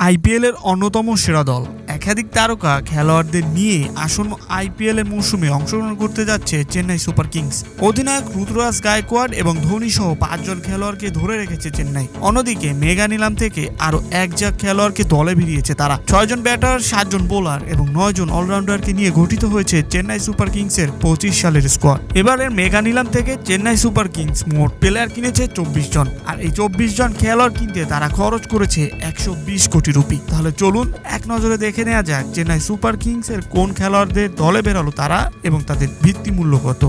IPL এর অন্যতম সেরা দল। একাধিক তারকা খেলোয়াড়দের নিয়ে আসন্ন আইপিএল এর মৌসুমে অংশগ্রহণ করতে যাচ্ছে চেন্নাই সুপার কিংস। অধিনায়ক রুদ্রাজ গায়কোয়াড এবং ধোনি সহ পাঁচজন খেলোয়াড়কে ধরে রেখেছে চেন্নাই। অন্যদিকে মেগা নিলাম থেকে আরও এক জাক খেলোয়াড়কে দলে ভিড়িয়েছে তারা। ছয়জন ব্যাটার, সাতজন বোলার এবং নয়জন অলরাউন্ডারকে নিয়ে গঠিত হয়েছে চেন্নাই সুপার কিংসের পঁচিশ সালের স্কোয়াড। এবারের মেগা নিলাম থেকে চেন্নাই সুপার কিংস মোট প্লেয়ার কিনেছে চব্বিশ জন। আর এই চব্বিশ জন খেলোয়াড় কিনতে তারা খরচ করেছে একশো বিশ কোটি রুপি। তাহলে চলুন এক নজরে দেখে নেওয়া যাক চেন্নাই সুপার কিংসের কোন খেলোয়াড়দের দলে বেরোলো তারা এবং তাদের ভিত্তি মূল্য কত।